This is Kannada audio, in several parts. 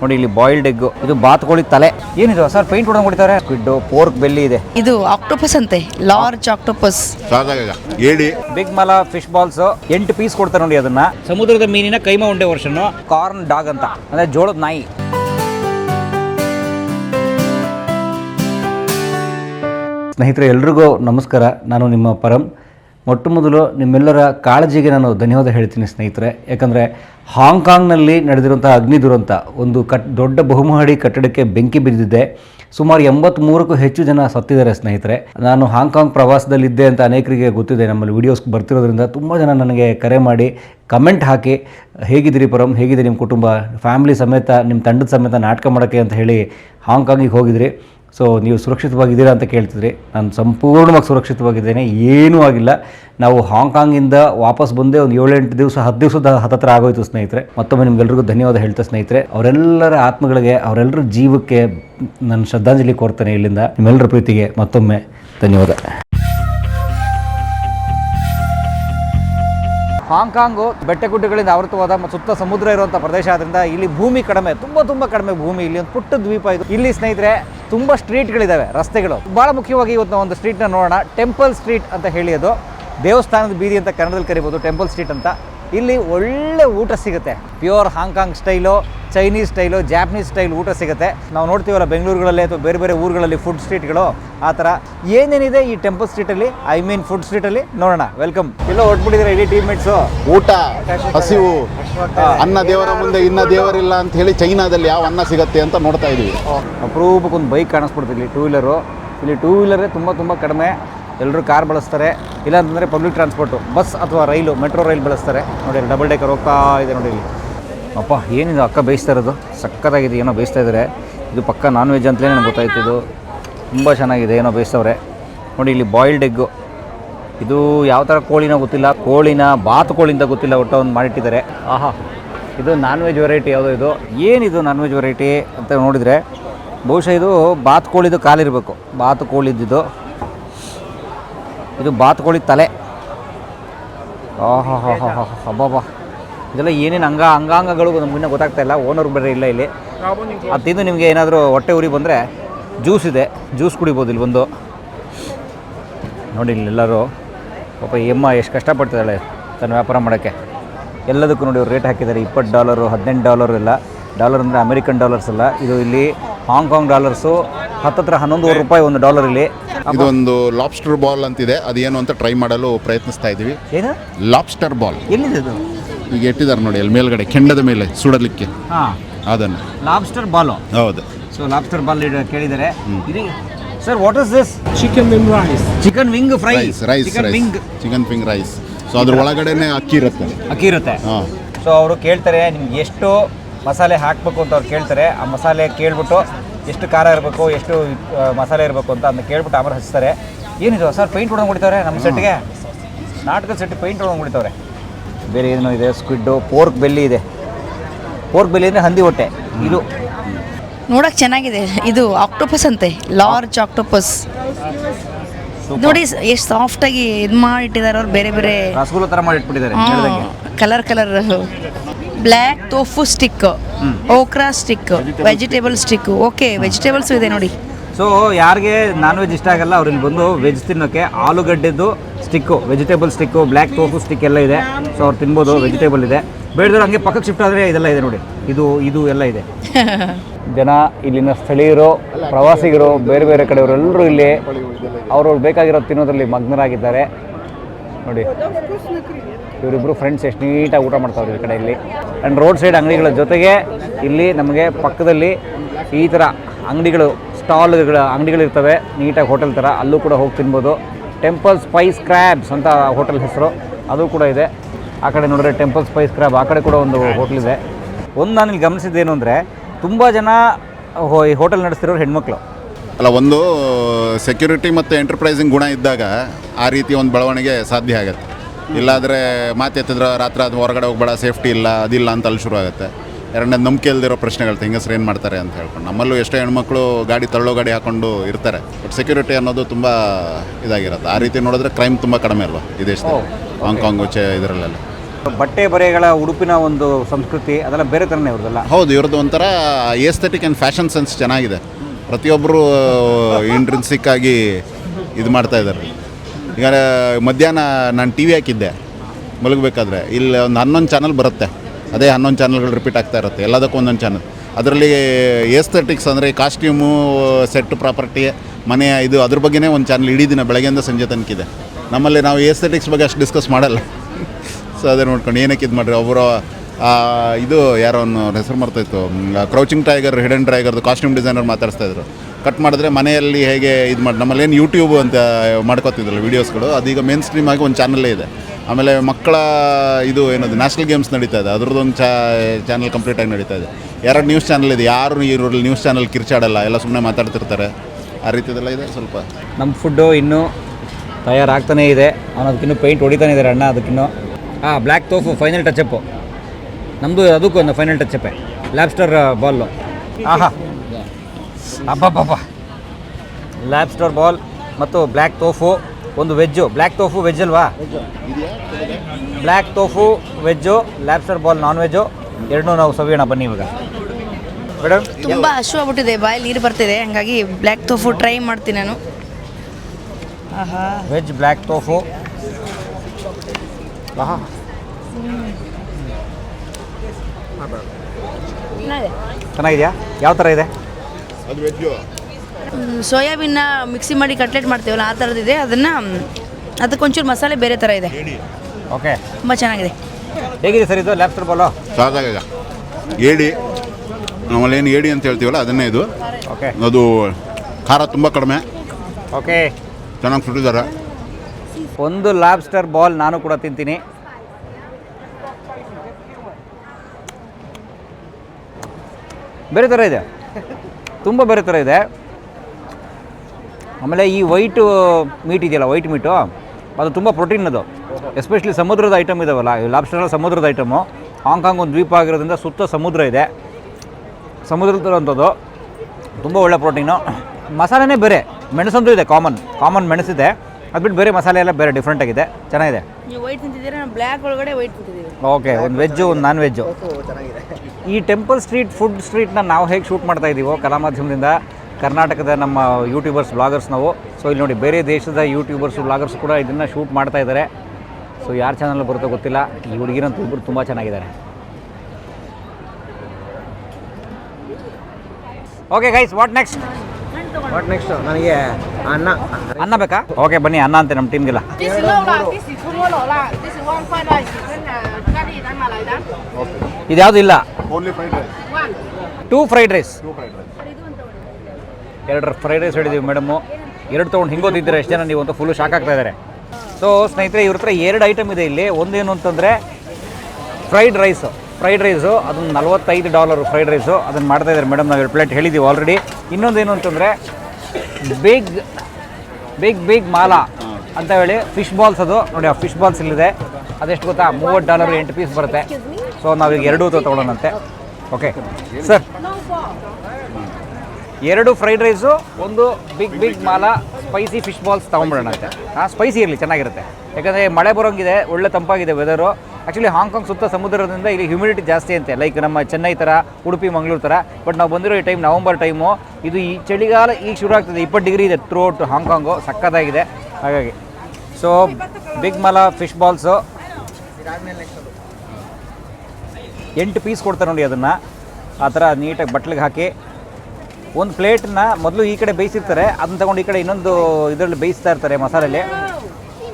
ನೋಡಿ ಇಲ್ಲಿ ಬಾಯ್ಲ್ಡ್ ಎಗ್ ಇದು ಬಾತ್ಕೋಳಿ ತಲೆ. ಏನಿದು? ಸರ್ ಪೇಂಟ್ ಹೊಡೆದು ಹೊಡಿತಾರೆ ಸ್ಕ್ವಿಡ್ ಪೋರ್ಕ್ ಬೆಲ್ಲಿ ಇದೆ. ಇದು ಆಕ್ಟೋಪಸ್ ಅಂತೆ. ಲಾರ್ಜ್ ಆಕ್ಟೋಪಸ್ ಹೇಳಿ ಬಿಗ್ ಮಲ ಫಿಶ್ ಬಾಲ್ಸ್ ಎಂಟು ಪೀಸ್ ಕೊಡ್ತಾರೆ ನೋಡಿ ಅದನ್ನ. ಸಮುದ್ರದ ಮೀನಿನ ಕೈಮಾ ಉಂಡೆ ವರ್ಷನ್ ಕಾರ್ನ್ ಡಾಗ್ ಅಂತ. ಅಂದ್ರೆ ಜೋಳದ ನಾಯಿ. ಸ್ನೇಹಿತರೆ ಎಲ್ರಿಗೂ ನಮಸ್ಕಾರ. ನಾನು ನಿಮ್ಮ ಪರಂ. ಮೊಟ್ಟ ಮೊದಲು ನಿಮ್ಮೆಲ್ಲರ ಕಾಳಜಿಗೆ ನಾನು ಧನ್ಯವಾದ ಹೇಳ್ತೀನಿ ಸ್ನೇಹಿತರೆ. ಯಾಕಂದರೆ ಹಾಂಗ್ಕಾಂಗ್ನಲ್ಲಿ ನಡೆದಿರುವಂಥ ಅಗ್ನಿ ದುರಂತ ಒಂದು ಕಟ್, ದೊಡ್ಡ ಬಹುಮಹಡಿ ಕಟ್ಟಡಕ್ಕೆ ಬೆಂಕಿ ಬಿದ್ದಿದೆ. ಸುಮಾರು ಎಂಬತ್ತ್ಮೂರಕ್ಕೂ ಹೆಚ್ಚು ಜನ ಸತ್ತಿದ್ದಾರೆ ಸ್ನೇಹಿತರೆ. ನಾನು ಹಾಂಗ್ಕಾಂಗ್ ಪ್ರವಾಸದಲ್ಲಿದ್ದೆ ಅಂತ ಅನೇಕರಿಗೆ ಗೊತ್ತಿದೆ. ನಮ್ಮಲ್ಲಿ ವಿಡಿಯೋಸ್ ಬರ್ತಿರೋದ್ರಿಂದ ತುಂಬ ಜನ ನನಗೆ ಕರೆ ಮಾಡಿ ಕಮೆಂಟ್ ಹಾಕಿ, ಹೇಗಿದ್ದೀರಿ ಪರಂ? ಹೇಗಿದೆ ನಿಮ್ಮ ಕುಟುಂಬ? ಫ್ಯಾಮಿಲಿ ಸಮೇತ ನಿಮ್ಮ ತಂಡದ ಸಮೇತ ನಾಟಕ ಮಾಡೋಕ್ಕೆ? ಅಂತ ಹೇಳಿ ಹಾಂಗ್ಕಾಂಗಿಗೆ ಹೋಗಿದ್ರಿ. ಸೊ ನೀವು ಸುರಕ್ಷಿತವಾಗಿದ್ದೀರಾ ಅಂತ ಕೇಳ್ತಿದ್ರಿ, ನಾನು ಸಂಪೂರ್ಣವಾಗಿ ಸುರಕ್ಷಿತವಾಗಿದ್ದೇನೆ, ಏನೂ ಆಗಿಲ್ಲ. ನಾವು ಹಾಂಗ್ಕಾಂಗಿಂದ ವಾಪಸ್ ಬಂದೇ ಒಂದು ಏಳೆಂಟು ದಿವಸ, ಹತ್ತು ದಿವಸದ ಹತ್ತತ್ರ ಆಗೋಯ್ತು ಸ್ನೇಹಿತರೆ. ಮತ್ತೊಮ್ಮೆ ನಿಮ್ಗೆಲ್ರಿಗೂ ಧನ್ಯವಾದ ಹೇಳ್ತಾ ಸ್ನೇಹಿತರೆ. ಅವರೆಲ್ಲರ ಆತ್ಮಗಳಿಗೆ, ಅವರೆಲ್ಲರ ಜೀವಕ್ಕೆ ನಾನು ಶ್ರದ್ಧಾಂಜಲಿ ಕೋರ್ತೇನೆ ಇಲ್ಲಿಂದ. ನಿಮ್ಮೆಲ್ಲರ ಪ್ರೀತಿಗೆ ಮತ್ತೊಮ್ಮೆ ಧನ್ಯವಾದ. ಹಾಂಗ್ಕಾಂಗು ಬೆಟ್ಟಗುಡ್ಡಗಳಿಂದ ಆವೃತವಾದ ಮತ್ತು ಸುತ್ತ ಸಮುದ್ರ ಇರುವಂಥ ಪ್ರದೇಶ ಆದ್ರಿಂದ ಇಲ್ಲಿ ಭೂಮಿ ಕಡಿಮೆ, ತುಂಬ ತುಂಬ ಕಡಿಮೆ ಭೂಮಿ, ಇಲ್ಲಿ ಒಂದು ಪುಟ್ಟ ದ್ವೀಪ ಇದು. ಇಲ್ಲಿ ಸ್ನೇಹಿತರೆ, ತುಂಬ ಸ್ಟ್ರೀಟ್ಗಳಿದ್ದಾವೆ ರಸ್ತೆಗಳು. ಭಾಳ ಮುಖ್ಯವಾಗಿ ಇವತ್ತು ನಾವು ಒಂದು ಸ್ಟ್ರೀಟ್ನ ನೋಡೋಣ. ಟೆಂಪಲ್ ಸ್ಟ್ರೀಟ್ ಅಂತ ಹೇಳಿ ಅದು ದೇವಸ್ಥಾನದ ಬೀದಿ ಅಂತ ಕನ್ನಡದಲ್ಲಿ ಕರಿಬೋದು, ಟೆಂಪಲ್ ಸ್ಟ್ರೀಟ್ ಅಂತ. ಇಲ್ಲಿ ಒಳ್ಳೆ ಊಟ ಸಿಗುತ್ತೆ. Pure Hong Kong style Chinese style Japanese style ಊಟ ಸಿಗುತ್ತೆ. ನಾವು ನೋಡ್ತೀವಲ್ಲ ಬೆಂಗಳೂರುಗಳಲ್ಲಿ ಅಥವಾ ಬೇರೆ ಬೇರೆ ಊರುಗಳಲ್ಲಿ ಫುಡ್ ಸ್ಟ್ರೀಟ್ಗಳು ಆ ಥರ. ಏನೇನಿದೆ ಈ ಟೆಂಪಲ್ ಸ್ಟ್ರೀಟಲ್ಲಿ ಐ ಮೀನ್ ಫುಡ್ ಸ್ಟ್ರೀಟಲ್ಲಿ ನೋಡೋಣ. ವೆಲ್ಕಮ್ ಎಲ್ಲ ಹೊಟ್ಬಿಟ್ಟಿದ್ರೆ ಇಡೀ ಟೀಮ್ಮೇಟ್ಸು ಊಟ ಹಸಿವು ಅನ್ನ ದೇವರ ಮುಂದೆ ಇನ್ನ ದೇವರಿಲ್ಲ ಅಂತ ಹೇಳಿ ಚೈನಾದಲ್ಲಿ ಯಾವ ಅನ್ನ ಸಿಗುತ್ತೆ ಅಂತ ನೋಡ್ತಾ ಇದೀವಿ. ಅಪರೂಪಕ್ಕೊಂದು ಬೈಕ್ ಕಾಣಿಸ್ಬಿಡ್ತು ಇಲ್ಲಿ ಟೂ ವೀಲರು ಇಲ್ಲಿ ಟೂ ವೀಲರೇ ತುಂಬ ತುಂಬ ಕಡಿಮೆ. ಎಲ್ಲರೂ ಕಾರ್ ಬಳಸ್ತಾರೆ. ಇಲ್ಲಾಂತಂದರೆ ಪಬ್ಲಿಕ್ ಟ್ರಾನ್ಸ್ಪೋರ್ಟು ಬಸ್ ಅಥವಾ ರೈಲು ಮೆಟ್ರೋ ರೈಲ್ ಬಳಸ್ತಾರೆ. ನೋಡಿ ಡಬಲ್ ಡೇಕರ್ ಹೋಗ್ತಾ ಇದೆ ನೋಡಿ ಇಲ್ಲಿ. ಅಪ್ಪ, ಏನಿದು ಅಕ್ಕ ಬೇಯಿಸ್ತಾ ಇರೋದು? ಸಕ್ಕತ್ತಾಗಿದೆ, ಏನೋ ಬೇಯಿಸ್ತಾ ಇದ್ದಾರೆ ಇದು ಪಕ್ಕ ನಾನ್ ವೆಜ್ ಅಂತಲೇ ನನಗೆ ಗೊತ್ತಾಯ್ತು ಇದು ತುಂಬ ಚೆನ್ನಾಗಿದೆ, ಏನೋ ಬೇಯಿಸ್ತವ್ರೆ. ನೋಡಿ ಇಲ್ಲಿ ಬಾಯ್ಲ್ಡ್ ಎಗ್ಗು ಇದು ಯಾವ ಥರ ಕೋಳಿನ ಗೊತ್ತಿಲ್ಲ. ಕೋಳಿನ ಬಾತು ಕೋಳಿಂದ ಗೊತ್ತಿಲ್ಲ, ಒಟ್ಟು ಒಂದು ಮಾಡಿಟ್ಟಿದ್ದಾರೆ. ಆಹಾ, ಇದು ನಾನ್ ವೆಜ್ ವೆರೈಟಿ ಯಾವುದೋ ಇದು. ಏನಿದು ನಾನ್ ವೆಜ್ ವೆರೈಟಿ ಅಂತ ನೋಡಿದರೆ, ಬಹುಶಃ ಇದು ಬಾತು ಕೋಳಿದು ಕಾಲಿರಬೇಕು. ಬಾತು ಕೋಳಿದ್ದು ಇದು ಬಾತುಕೋಳಿ ತಲೆ. ಆಹಾ ಹಾ ಹಾ ಹಾ ಹಬ್ಬಬ್ಬಾ ಇದೆಲ್ಲ ಏನೇನು ಅಂಗ ಅಂಗಾಂಗಗಳು ಇನ್ನೂ ಗೊತ್ತಾಗ್ತಾ ಇಲ್ಲ, ಓನರ್ ಬೇರೆ ಇಲ್ಲ ಇಲ್ಲಿ. ಅದು ತಿಂದು ನಿಮಗೆ ಏನಾದರೂ ಹೊಟ್ಟೆ ಉರಿ ಬಂದರೆ ಜ್ಯೂಸ್ ಇದೆ, ಜ್ಯೂಸ್ ಕುಡಿಬೋದು ಇಲ್ಲಿ ಬಂದು. ನೋಡಿ ಇಲ್ಲೆಲ್ಲರೂ ಪಾಪ ಈ ಅಮ್ಮ ಎಷ್ಟು ಕಷ್ಟಪಡ್ತಿದ್ದಾಳೆ ತನ್ನ ವ್ಯಾಪಾರ ಮಾಡೋಕ್ಕೆ. ಎಲ್ಲದಕ್ಕೂ ನೋಡಿ ರೇಟ್ ಹಾಕಿದ್ದಾರೆ, ಇಪ್ಪತ್ತು ಡಾಲರು, ಹದಿನೆಂಟು ಡಾಲರ್ ಇಲ್ಲ ಡಾಲರ್ ಅಂದರೆ ಅಮೆರಿಕನ್ ಡಾಲರ್ಸ್ ಅಲ್ಲ, ಇದು ಇಲ್ಲಿ ಹಾಂಗ್ಕಾಂಗ್ ಡಾಲರ್ಸು ಹತ್ತತ್ರ ಹನ್ನೊಂದುವರೆ ರೂಪಾಯಿ ಒಂದು ಡಾಲರ್ ಇಲ್ಲಿ. ಇದೊಂದು ಲಾಬ್ಸ್ಟರ್ ಬಾಲ್ ಅಂತಿದೆ. ಅದೇನು ಅಂತ ಟ್ರೈ ಮಾಡಲು ಪ್ರಯತ್ನಿಸ್ತಾ ಇದೀವಿ ಏನು? ಲಾಬ್ಸ್ಟರ್ ಬಾಲ್ ಎಲ್ಲಿದೆ ಅದು? ಈಗ ಇಟ್ಟಿದ್ದಾರೆ ನೋಡಿ ಅಲ್ಲಿ ಮೇಲ್ಗಡೆ ಕೆಂಡದ ಮೇಲೆ ಸುಡಲಿಕ್ಕೆ. ಹಾಂ. ಅದನ್ನು. ಲಾಬ್ಸ್ಟರ್ ಬಾಲು ಹೌದು. ಸೊ ಲಾಬ್ಸ್ಟರ್ ಬಾಲ್ ಕೇಳಿದ್ದಾರೆ. ಇದು sir what is this chicken wing rice chicken wing fry rice rice chicken rice wing chicken wing rice so ಅದ್ರ ಒಳಗಡೆನೆ ಅಕ್ಕಿ ಇರುತ್ತೆ. ಅಕ್ಕಿ ಇರುತ್ತೆ. ಹಾಂ. ಸೊ ಅವರು ಕೇಳ್ತಾರೆ ನಿಮ್ಗೆ ಎಷ್ಟು ಮಸಾಲೆ ಹಾಕಬೇಕು ಅಂತ ಅವ್ರು ಕೇಳ್ತಾರೆ. ಆ ಮಸಾಲೆ ಕೇಳ್ಬಿಟ್ಟು ಎಷ್ಟು ಖಾರ ಇರಬೇಕು ಎಷ್ಟು ಮಸಾಲೆ ಇರಬೇಕು ಅಂತ ಅದನ್ನ ಕೇಳ್ಬಿಟ್ಟು ಆಮೇಲೆ ಹಚ್ತಾರೆ. ಏನಿದು ಸರ್ ಪೇಂಟ್ ಹೊಡೆದು ಹೊಡಿತಾವ್ರೆ ನಮ್ಮ ಸೆಟ್ಗೆ ನಾಟಕದ ಸೆಟ್ ಪೇಂಟ್ ಹೊಡೆದು ಹೊಡಿತಾವ್ರೆ. ಬೇರೆ ಏನೋ ಇದೆ ಸ್ಕ್ವಿಡ್ಡು ಪೋರ್ಕ್ ಬೆಲ್ಲಿ ಇದೆ. ಪೋರ್ಕ್ ಬೆಲ್ಲಿ ಅಂದರೆ ಹಂದಿ ಹೊಟ್ಟೆ. ಇದು. ನೋಡಕ್ ಚೆನ್ನಾಗಿದೆ. ಇದು ಆಕ್ಟೋಪಸ್ ಅಂತೆ. ಲಾರ್ಜ್ ಆಕ್ಟೋಪಸ್ ನೋಡಿ ಎಷ್ಟು ಸಾಫ್ಟ್ ಆಗಿ ಇದು ಮಾಡಿಟ್ಟಿದ್ದಾರೆ ಅವ್ರು ಬೇರೆ ಬೇರೆ. ರಸಗುಲ್ಲ ಥರ ಮಾಡಿಟ್ಬಿಟ್ಟಿದ್ದಾರೆ colour colour black tofu stick okra stick vegetable stick okay vegetables ಇದೆ ನೋಡಿ. ಸೊ ಯಾರಿಗೆ ನಾನ್ ವೆಜ್ ಇಷ್ಟ ಆಗಲ್ಲ ಅವ್ರಿಗೆ ಇಲ್ಲಿ ಬಂದು ವೆಜ್ ತಿನ್ನೋಕ್ಕೆ ಆಲೂಗಡ್ಡೆದು stick vegetable stick black tofu stick ಎಲ್ಲ ಇದೆ. ಸೊ ಅವ್ರು ತಿನ್ಬೋದು ವೆಜಿಟೇಬಲ್ ಇದೆ. ಬೇಡಿದ್ರೆ ಹಂಗೆ ಪಕ್ಕಕ್ಕೆ ಶಿಫ್ಟ್ ಆದರೆ ಇದೆಲ್ಲ ಇದೆ ನೋಡಿ. ಇದು ಇದು ಎಲ್ಲ ಇದೆ. ಜನ ಇಲ್ಲಿನ ಸ್ಥಳೀಯರು ಪ್ರವಾಸಿಗರು ಬೇರೆ ಬೇರೆ ಕಡೆಯವರು ಎಲ್ಲರೂ ಇಲ್ಲಿ ಅವ್ರವ್ರು ಬೇಕಾಗಿರೋ ತಿನ್ನೋದ್ರಲ್ಲಿ ಮಗ್ನರಾಗಿದ್ದಾರೆ. ನೋಡಿ. ಇವರಿಬ್ಬರು ಫ್ರೆಂಡ್ಸ್ ಎಷ್ಟು ನೀಟಾಗಿ ಊಟ ಮಾಡ್ತಾವ್ರಿ ಈ ಕಡೆ ಇಲ್ಲಿ. ಆ್ಯಂಡ್ ರೋಡ್ ಸೈಡ್ ಅಂಗಡಿಗಳ ಜೊತೆಗೆ ಇಲ್ಲಿ ನಮಗೆ ಪಕ್ಕದಲ್ಲಿ ಈ ಥರ ಅಂಗಡಿಗಳು ಸ್ಟಾಲ್ಗಳ ಅಂಗಡಿಗಳಿರ್ತವೆ ನೀಟಾಗಿ ಹೋಟೆಲ್ ಥರ ಅಲ್ಲೂ ಕೂಡ ಹೋಗಿ ತಿನ್ಬೋದು. ಟೆಂಪಲ್ ಸ್ಪೈಸ್ ಕ್ರ್ಯಾಬ್ಸ್ ಅಂತ ಹೋಟೆಲ್ ಹೆಸರು. ಅದು ಕೂಡ ಇದೆ. ಆ ಕಡೆ ನೋಡಿದ್ರೆ ಟೆಂಪಲ್ ಸ್ಪೈಸ್ ಕ್ರ್ಯಾಬ್ ಆ ಕಡೆ ಕೂಡ ಒಂದು ಹೋಟ್ಲ್ ಇದೆ. ಒಂದು ನಾನು ಇಲ್ಲಿ ಗಮನಿಸಿದ್ದೇನು ಅಂದರೆ ತುಂಬ ಜನ ಹೋ- ಈ ಹೋಟೆಲ್ ನಡೆಸ್ತಿರೋರು ಹೆಣ್ಮಕ್ಳು. ಅಲ್ಲ ಒಂದು ಸೆಕ್ಯೂರಿಟಿ ಮತ್ತು ಎಂಟರ್ಪ್ರೈಸಿಂಗ್ ಗುಣ ಇದ್ದಾಗ ಆ ರೀತಿ ಒಂದು ಬೆಳವಣಿಗೆ ಸಾಧ್ಯ ಆಗುತ್ತೆ. ಇಲ್ಲಾಂದರೆ ಮಾತೆತ್ತಿದ್ರೆ ರಾತ್ರಿ ಅದು ಹೊರಗಡೆ ಹೋಗ್ಬೇಡ ಸೇಫ್ಟಿ ಇಲ್ಲ ಅದಿಲ್ಲ ಅಂತ ಅಲ್ಲಿ ಶುರು ಆಗುತ್ತೆ ಎರಡನೇ ನಂಬಿಕೆ ಇಲ್ದಿರೋ ಪ್ರಶ್ನೆಗಳು ಹೆಂಗಸ್ರು ಏನು ಮಾಡ್ತಾರೆ ಅಂತ ಹೇಳ್ಕೊಂಡು. ನಮ್ಮಲ್ಲೂ ಎಷ್ಟೋ ಹೆಣ್ಮಕ್ಳು ಗಾಡಿ ತಳ್ಳೋ ಗಾಡಿ ಹಾಕೊಂಡು ಇರ್ತಾರೆ. ಬಟ್ ಸೆಕ್ಯೂರಿಟಿ ಅನ್ನೋದು ತುಂಬ ಇದಾಗಿರುತ್ತೆ. ಆ ರೀತಿ ನೋಡಿದ್ರೆ ಕ್ರೈಮ್ ತುಂಬ ಕಡಿಮೆ ಅಲ್ವಾ ಈ ದೇಶದಲ್ಲಿ? ಹಾಂಗ್ಕಾಂಗು ಚೆ ಇದರಲ್ಲೆಲ್ಲ. ಬಟ್ಟೆ ಬರೆಗಳ ಉಡುಪಿನ ಒಂದು ಸಂಸ್ಕೃತಿ ಅದೆಲ್ಲ ಬೇರೆ ಥರನೇ ಇವರದಲ್ಲ ಹೌದು ಇವ್ರದ್ದು ಒಂಥರ ಏಸ್ಥೆಟಿಕ್ ಆ್ಯಂಡ್ ಫ್ಯಾಷನ್ ಸೆನ್ಸ್ ಚೆನ್ನಾಗಿದೆ. ಪ್ರತಿಯೊಬ್ಬರು ಇಂಟ್ರೆನ್ಸಿಕ್ ಆಗಿ ಇದು ಮಾಡ್ತಾ ಇದ್ದಾರೆ ಈಗ ಮಧ್ಯಾಹ್ನ ನಾನು ಟಿ ವಿ ಹಾಕಿದ್ದೆ, ಮಲಗಬೇಕಾದ್ರೆ. ಇಲ್ಲಿ ಒಂದು ಹನ್ನೊಂದು ಚಾನಲ್ ಬರುತ್ತೆ. ಅದೇ ಹನ್ನೊಂದು ಚಾನಲ್ಗಳು ರಿಪೀಟ್ ಆಗ್ತಾ ಇರುತ್ತೆ. ಎಲ್ಲದಕ್ಕೂ ಒಂದೊಂದು ಚಾನಲ್ ಅದರಲ್ಲಿ ಏಸ್ಥೆಟಿಕ್ಸ್ ಅಂದರೆ ಕಾಸ್ಟ್ಯೂಮು ಸೆಟ್ ಪ್ರಾಪರ್ಟಿ ಮನೆ, ಇದು ಅದ್ರ ಬಗ್ಗೆನೇ ಒಂದು ಚಾನಲ್ ಇಡೀ ದಿನ ಬೆಳಗ್ಗೆಯಿಂದ ಸಂಜೆ ತನಕ ಇದೆ. ನಮ್ಮಲ್ಲಿ ನಾವು ಏಸ್ಥೆಟಿಕ್ಸ್ ಬಗ್ಗೆ ಅಷ್ಟು ಡಿಸ್ಕಸ್ ಮಾಡಲ್ಲ. ಸೊ ಅದೇ ನೋಡ್ಕೊಂಡು ಏನಕ್ಕೆ ಇದು ಮಾಡಿರಿ? ಒಬ್ಬರು ಇದು ಯಾರೋ ಹೆಸರು ಮರ್ತಾಯಿತ್ತು ಕ್ರೌಚಿಂಗ್ ಟೈಗರ್ ಹಿಡನ್ ಟೈಗರ್ದು ಕಾಸ್ಟ್ಯೂಮ್ ಡಿಸೈನರ್ ಮಾತಾಡ್ತಾ ಇದ್ರು. ಕಟ್ ಮಾಡಿದ್ರೆ ಮನೆಯಲ್ಲಿ ಹೇಗೆ ಇದು ಮಾಡಿ ನಮ್ಮಲ್ಲಿ ಏನು ಯೂಟ್ಯೂಬ್ ಅಂತ ಮಾಡ್ಕೋತಿದ್ರು ವೀಡಿಯೋಸ್ಗಳು ಅದೀಗ ಮೇನ್ ಸ್ಟ್ರೀಮ್ ಆಗಿ ಒಂದು ಚಾನಲ್ಲೇ ಇದೆ. ಆಮೇಲೆ ಮಕ್ಕಳ ಇದು ಏನದು ನ್ಯಾಷನಲ್ ಗೇಮ್ಸ್ ನಡೀತಾ ಇದೆ. ಅದ್ರದ್ದೊಂದು ಚಾ ಚಾನಲ್ ಕಂಪ್ಲೀಟಾಗಿ ನಡೀತಾ ಇದೆ. ಎರಡು ನ್ಯೂಸ್ ಚಾನಲ್ ಇದೆ? ಯಾರು ಇವ್ರಲ್ಲಿ ನ್ಯೂಸ್ ಚಾನಲ್ ಕಿರ್ಚಾಡಲ್ಲ? ಎಲ್ಲ ಸುಮ್ಮನೆ ಮಾತಾಡ್ತಿರ್ತಾರೆ. ಆ ರೀತಿದೆಲ್ಲ ಇದೆ ಸ್ವಲ್ಪ. ನಮ್ಮ ಫುಡ್ಡು ಇನ್ನೂ ತಯಾರಾಗ್ತಾನೇ ಇದೆ. ಅವನು ಅದಕ್ಕಿನ್ನೂ ಪೇಂಟ್ ಹೊಡಿತಾನೆ ಇದ್ದಾರೆ ಅಣ್ಣ, ಅದಕ್ಕಿನ್ನೂ. ಹಾಂ ಬ್ಲ್ಯಾಕ್ ತೋಫು ಫೈನಲ್ ಟಚಪ್ಪು ನಮ್ಮದು ಅದಕ್ಕೂ ಒಂದು ಫೈನಲ್ ಟಚಪ್ಪೆ ಲ್ಯಾಬ್ಸ್ಟರ್ ಬಾಲು ಆಹಾ. ಅಬ್ಬಬ್ಬಬ್ಬ. ಲ್ಯಾಬ್ಸ್ಟರ್ ಬಾಲ್ ಮತ್ತು ಬ್ಲ್ಯಾಕ್ ತೋಫು ಒಂದು ವೆಜ್ಜು ಬ್ಲ್ಯಾಕ್ ತೋಫು ವೆಜ್ ಅಲ್ವಾ? Black tofu veg lobster ball non veg ಎರಡನ್ನೂ ನಾವು ಸವಿಯೋಣ ಬನ್ನಿ ಇವಾಗ. ಮೇಡಮ್ ತುಂಬ ಹಶು ಆಗ್ಬಿಟ್ಟಿದೆ ಬಾಯಲ್ಲಿ ನೀರು ಬರ್ತಿದೆ ಹಂಗಾಗಿ ಬ್ಲ್ಯಾಕ್ ತೋಫು ಟ್ರೈ ಮಾಡ್ತೀನಿ ನಾನು. ಆಹಾ ವೆಜ್ ಬ್ಲ್ಯಾಕ್ ತೋಫು ಆಹಾ ಚೆನ್ನಾಗಿದೆಯಾ? ಯಾವ ಥರ ಇದೆ? ಸೋಯಾಬೀನ್ನ ಮಿಕ್ಸಿ ಮಾಡಿ ಕಟ್ಲೆಟ್ ಮಾಡ್ತೀವಲ್ಲ ಆ ಥರದ್ದಿದೆ ಅದನ್ನು ಅದಕ್ಕೊಂಚೂರು ಮಸಾಲೆ ಬೇರೆ ಥರ ಇದೆ. ಓಕೆ. ತುಂಬ ಚೆನ್ನಾಗಿದೆ. ಹೇಗಿದೆ ಸರ್ ಇದು ಲ್ಯಾಬ್ಸ್ಟರ್ ಬಾಲು ಸಾಕಾಗ ಏಡಿ ನಮ್ಮಲ್ಲಿ ಏನು ಏಡಿ ಅಂತ ಹೇಳ್ತೀವಲ್ಲ ಅದನ್ನೇ ಇದು. ಓಕೆ. ಅದು ಖಾರ ತುಂಬ ಕಡಿಮೆ. ಓಕೆ. ಚೆನ್ನಾಗಿ ಸುಟ್ಟಿದ್ದಾರೆ. ಒಂದು ಲಾಬ್ಸ್ಟರ್ ಬಾಲ್ ನಾನು ಕೂಡ ತಿಂತೀನಿ. ಬೇರೆ ಥರ ಇದೆ. ತುಂಬ ಬೇರೆ ಥರ ಇದೆ. ಆಮೇಲೆ ಈ ವೈಟು ಮೀಟ್ ಇದೆಯಲ್ಲ, ವೈಟ್ ಮೀಟು, ಅದು ತುಂಬ ಪ್ರೋಟೀನ್ ಅದು. ಎಸ್ಪೆಷಲಿ ಸಮುದ್ರದ ಐಟಮ್ ಇದಾವಲ್ಲ, ಈ ಲಾಬ್ಸ್ಟರ್ ಸಮುದ್ರದ ಐಟಮು. ಹಾಂಗ್ಕಾಂಗ್ ಒಂದು ದ್ವೀಪ ಆಗಿರೋದ್ರಿಂದ ಸುತ್ತ ಸಮುದ್ರ ಇದೆ. ಸಮುದ್ರದಂಥದ್ದು ತುಂಬ ಒಳ್ಳೆ ಪ್ರೋಟೀನು. ಮಸಾಲೆನೇ ಬೇರೆ, ಮೆಣಸಂತೂ ಇದೆ ಕಾಮನ್ ಕಾಮನ್ ಮೆಣಸಿದೆ. ಅದು ಬಿಟ್ಟು ಬೇರೆ ಮಸಾಲೆ ಎಲ್ಲ ಬೇರೆ ಡಿಫ್ರೆಂಟ್ ಆಗಿದೆ. ಚೆನ್ನಾಗಿದೆ. ನೀವು ವೈಟ್ ತಿಂತಿದ್ದೀರಾ? ಬ್ಲ್ಯಾಕ್ ಒಳಗಡೆ ವೈಟ್ ಓಕೆ ಒಂದು ವೆಜ್ಜು ಒಂದು ನಾನ್ ವೆಜ್ಜು. ಈ ಟೆಂಪಲ್ ಸ್ಟ್ರೀಟ್ ಫುಡ್ ಸ್ಟ್ರೀಟ್ನ ನಾವು ಹೇಗೆ ಶೂಟ್ ಮಾಡ್ತಾ ಇದ್ದೀವೋ ಕಲಾ ಮಾಧ್ಯಮದಿಂದ ಕರ್ನಾಟಕದ ನಮ್ಮ ಯೂಟ್ಯೂಬರ್ಸ್ ಬ್ಲಾಗರ್ಸ್ ನಾವು. ಸೊ ಇಲ್ಲಿ ನೋಡಿ ಬೇರೆ ದೇಶದ ಯೂಟ್ಯೂಬರ್ಸ್ ಬ್ಲಾಗರ್ಸ್ ಕೂಡ ಇದನ್ನು ಶೂಟ್ ಮಾಡ್ತಾ ಇದ್ದಾರೆ. ಸೊ ಯಾರ ಚಾನಲ್ ಬರುತ್ತೋ ಗೊತ್ತಿಲ್ಲ. ಈ ಹುಡುಗಿರಂತೂ ಇಬ್ಬರು ತುಂಬ ಚೆನ್ನಾಗಿದ್ದಾರೆ. Okay guys what next what next ನನಗೆ ಅನ್ನ. ಅನ್ನ ಬೇಕಾ? ಓಕೆ ಬನ್ನಿ ಅನ್ನ ಅಂತೆ ನಮ್ಮ ಟೀಮ್ಗೆಲ್ಲ ಇದ್ಯಾವುದು ಇಲ್ಲ? Only fried rice 万。two fried rice two fried rice ಎರಡು ಫ್ರೈಡ್ ರೈಸ್ ಹೇಳಿದ್ದೀವಿ ಮೇಡಮು ಎರಡು ತೊಗೊಂಡು ಹಿಂಗೋದಿದ್ದೀರ ಎಷ್ಟು ಜನ ನೀವು ಅಂತ ಫುಲ್ಲು ಶಾಕ್ ಆಗ್ತಾ ಇದ್ದಾರೆ ಸೊ ಸ್ನೇಹಿತರೆ ಇವ್ರ ಹತ್ರ ಎರಡು ಐಟಮ್ ಇದೆ ಇಲ್ಲಿ. ಒಂದೇನು ಅಂತಂದರೆ ಫ್ರೈಡ್ ರೈಸು ಫ್ರೈಡ್ ರೈಸು ಅದನ್ನು ನಲ್ವತ್ತೈದು ಡಾಲರು ಫ್ರೈಡ್ ರೈಸು ಅದನ್ನು ಮಾಡ್ತಾ ಇದ್ದಾರೆ ಮೇಡಮ್ ನಾವು ಎರಡು ಪ್ಲೇಟ್ ಹೇಳಿದ್ದೀವಿ ಆಲ್ರೆಡಿ ಇನ್ನೊಂದೇನು ಅಂತಂದರೆ ಬಿಗ್ ಬಿಗ್ ಬಿಗ್ ಮಾಲಾ ಅಂತ ಹೇಳಿ ಫಿಶ್ ಬಾಲ್ಸ್ ಅದು. ನೋಡಿ ಆ ಫಿಶ್ ಬಾಲ್ಸ್ ಇಲ್ಲಿದೆ. ಅದೆಷ್ಟು ಗೊತ್ತಾ? ಮೂವತ್ತು ಡಾಲರ್ ಎಂಟು ಪೀಸ್ ಬರುತ್ತೆ. ಸೊ ನಾವೀಗ ಎರಡೂ ತೊಗೊಳ್ಳೋಣಂತೆ. ಓಕೆ ಸರ್ ಎರಡು ಫ್ರೈಡ್ ರೈಸು ಒಂದು big big mala spicy fish balls ತೊಗೊಂಬಿಡೋಣಂತೆ ಹಾಂ ಸ್ಪೈಸಿ ಇರಲಿ, ಚೆನ್ನಾಗಿರುತ್ತೆ. ಯಾಕಂದರೆ ಮಳೆ ಬರೋಂಗಿದೆ, ಒಳ್ಳೆ ತಂಪಾಗಿದೆ ವೆದರು ಆ್ಯಕ್ಚುಲಿ ಹಾಂಗ್ಕಾಂಗ್ ಸುತ್ತ ಸಮುದ್ರದಿಂದ ಇಲ್ಲಿ ಹ್ಯೂಮಿಡಿಟಿ ಜಾಸ್ತಿ ಅಂತೆ. ಲೈಕ್ ನಮ್ಮ ಚೆನ್ನೈ ಥರ ಉಡುಪಿ ಮಂಗಳೂರು ಥರ ಬಟ್ ನಾವು ಬಂದಿರೋ ಈ ಟೈಮ್ ನವಂಬರ್ ಟೈಮು ಇದು ಈ ಚಳಿಗಾಲ ಈಗ ಶುರು ಆಗ್ತದೆ. ಇಪ್ಪತ್ತು ಡಿಗ್ರಿ ಇದೆ ಥ್ರೂಔಟ್ ಹಾಂಗ್ಕಾಂಗು ಸಕ್ಕತ್ತಾಗಿದೆ. ಹಾಗಾಗಿ so big mala fish balls ಎಂಟು ಪೀಸ್ ಕೊಡ್ತಾರೆ ನೋಡಿ ಅದನ್ನು. ಆ ಥರ ನೀಟಾಗಿ ಬಟ್ಲಿಗೆ ಹಾಕಿ. ಒಂದು ಪ್ಲೇಟನ್ನ ಮೊದಲು ಈ ಕಡೆ ಬೇಯಿಸಿರ್ತಾರೆ. ಅದನ್ನ ತಗೊಂಡು ಈ ಕಡೆ ಇನ್ನೊಂದು ಇದರಲ್ಲಿ ಬೇಯಿಸ್ತಾ ಇರ್ತಾರೆ ಮಸಾಲೆಯಲ್ಲಿ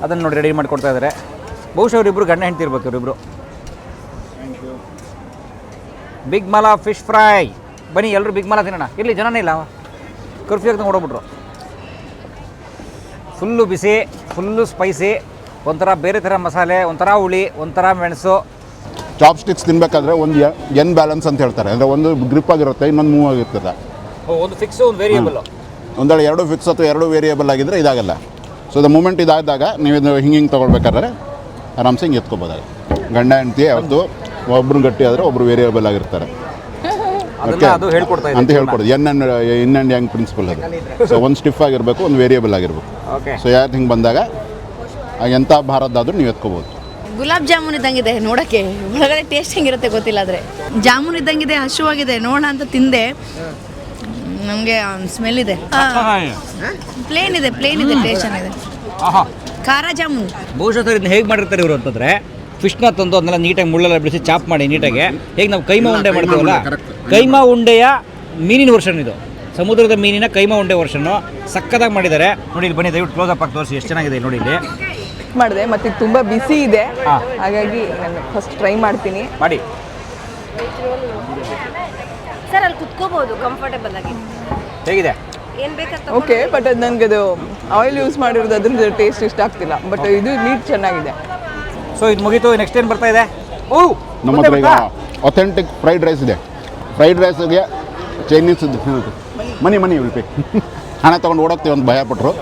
ಅದನ್ನು ನೋಡಿ ರೆಡಿ ಮಾಡಿಕೊಡ್ತಾ ಇದ್ದಾರೆ. ಬಹುಶಃ ಅವರಿಬ್ಬರು ಗಂಡ ಹೆಂಡ್ತಿ ಇರ್ಬೇಕು ಇವರಿಬ್ಬರು ಬಿಗ್ ಮಲ ಫಿಶ್ ಫ್ರೈ ಬನ್ನಿ ಎಲ್ಲರೂ ಬಿಗ್ ಮಲ ತಿನ್ನೋಣ. ಇಲ್ಲಿ ಜನನೇ ಇಲ್ಲ. ಕರ್ಫ್ಯೂ ಹಾಕಿ ಓಡೋಗ್ಬಿಟ್ರು. ಫುಲ್ಲು ಬಿಸಿ ಫುಲ್ಲು ಸ್ಪೈಸಿ ಒಂಥರ ಬೇರೆ ಥರ ಮಸಾಲೆ ಒಂಥರ ಹುಳಿ ಒಂಥರ ಮೆಣಸು. ಚಾಪ್ ಸ್ಟಿಕ್ಸ್ ತಿನ್ಬೇಕಾದ್ರೆ ಒಂದು ಎನ್ ಬ್ಯಾಲೆನ್ಸ್ ಅಂತ ಹೇಳ್ತಾರೆ. ಅಂದರೆ ಒಂದು ಗ್ರಿಪ್ ಆಗಿರುತ್ತೆ ಇನ್ನೊಂದು ಮೂವ್ ಆಗಿರ್ತದೆ. ಒಂದು ಫಿಕ್ಸ್ ಒಂದು ವೇರಿಯೇಬಲ್ ಒಂದೆರಡು ಎರಡು ಫಿಕ್ಸ್ ಅಥವಾ ಎರಡು ವೇರಿಯೇಬಲ್ ಆಗಿದ್ರೆ ಇದಾಗಲ್ಲ. ಸೊ ದ ಮೂಮೆಂಟ್ ಇದಾದಾಗ ನೀವು ಇದು ಹಿಂಗೆ ಹಿಂಗೆ ತೊಗೊಳ್ಬೇಕಾದ್ರೆ ಆರಾಮ್ಸೆ ಹಿಂಗೆ ಎತ್ಕೋಬೋದಾಗ. ಗಂಡ ಹೆಂಡತಿ ಅವತ್ತು ಒಬ್ರು ಗಟ್ಟಿ ಆದರೆ ಒಬ್ರು ವೇರಿಯೇಬಲ್ ಆಗಿರ್ತಾರೆ. ಅಂತ ಹೇಳ್ಕೊಡೋದು. N and in and young principle ಅದು. ಸೊ ಒಂದು ಸ್ಟಿಫ್ ಆಗಿರಬೇಕು ಒಂದು ವೇರಿಯೇಬಲ್ ಆಗಿರಬೇಕು. ಸೊ ಯಾರು ಹಿಂಗೆ ಬಂದಾಗ ಎಂಥ ಭಾರದ್ದಾದರೂ ನೀವು ಎತ್ಕೋಬೋದು. ಗುಲಾಬ್ ಜಾಮೂನ್ ಇದ್ದಂಗಿದೆ ನೋಡಕ್ಕೆ. ಒಳಗಡೆ ಟೇಸ್ಟ್ ಹೆಂಗಿರುತ್ತೆ ಗೊತ್ತಿಲ್ಲ ಆದರೆ. ಜಾಮೂನ್ ಇದ್ದಂಗಿದೆ ಹಸುವಾಗಿದೆ ನೋಡೋಣ ಅಂತ ತಿಂದೆ. ನಮಗೆ ಸ್ಮೆಲ್ ಇದೆ. ಪ್ಲೇನ್ ಇದೆ ಪ್ಲೇನ್ ಇದೆ ಟೇಸ್ಟ್ ಚೆನ್ನಾಗಿದೆ. ಖಾರ ಜಾಮೂನ್. ಬಹುಶಃ ಸರ್ ಇದನ್ನ ಹೇಗೆ ಮಾಡಿರ್ತಾರೆ ಇವರು ಅಂತಂದ್ರೆ ಫಿಶ್ನ ತಂದು ಅದನ್ನೆಲ್ಲ ನೀಟಾಗಿ ಮುಳ್ಳೆಲ್ಲ ಬಿಡಿಸಿ ಚಾಪ್ ಮಾಡಿ ನೀಟಾಗಿ. ಹೇಗೆ ನಾವು ಕೈಮಾ ಉಂಡೆ ಮಾಡ್ತೀವಲ್ಲ. ಕೈಮಾ. ಉಂಡೆಯ ಮೀನಿನ ವರ್ಷನ್ ಇದು. ಸಮುದ್ರದ ಮೀನಿನ ಕೈಮಾ ಉಂಡೆ ವರ್ಷನ್ನು ಸಕ್ಕದಾಗಿ ಮಾಡಿದ್ದಾರೆ. ನೋಡಿ ಇಲ್ಲಿ ಬನ್ನಿ ದಯವಿಟ್ಟು ಕ್ಲೋಸ್ ಅಪ್ ಆಗಿ ತೋರಿಸಿ ಎಷ್ಟು ಚೆನ್ನಾಗಿದೆ ಇಲ್ಲಿ ನೋಡಿ ಇಲ್ಲಿ. ಮಾಡಿದೆ ಮತ್ತೆ ಇದು ತುಂಬಾ ಬಿಸಿ ಇದೆ. ಹಾ. ಹಾಗಾಗಿ ನಾನು ಫಸ್ಟ್ ಟ್ರೈ ಮಾಡ್ತೀನಿ. ಮಾಡಿ. ಸರ್ ಅಲ್ಲಿ ಕುತ್ಕೋಬಹುದು ಕಂಫರ್ಟಬಲ್ ಆಗಿ. ಹೇಗಿದೆ? ಏನ್ ಬೇಕಂತ ಓಕೆ ಬಟ್ ಅದು ನನಗೆ ಅದು ಆಯಿಲ್ ಯೂಸ್ ಮಾಡಿರೋದು ಅದ್ರದ್ದು ಟೇಸ್ಟ್ ಇಷ್ಟ ಆಗ್ತಿಲ್ಲ. ಬಟ್ ಇದು ನೀಟ್ ಚೆನ್ನಾಗಿದೆ. ಸೊ ಇದು ಮುಗೀತು ನೆಕ್ಸ್ಟ್ ಏನು ಬರ್ತಾ ಇದೆ? ಓ ನಮ್ಮ ಹತ್ರ ಈಗ ಅಥೆಂಟಿಕ್ ಫ್ರೈಡ್ ರೈಸ್ ಇದೆ. ಫ್ರೈಡ್ ರೈಸ್ಗೆ ಚೈನೀಸ್ ಮನಿ ಮನಿ ಉಲ್ಪಿ ಹಣ ತೊಗೊಂಡು ಓಡೋಗ್ತೀವಿ ಅಂತ ಭಯಪಟ್ಟರು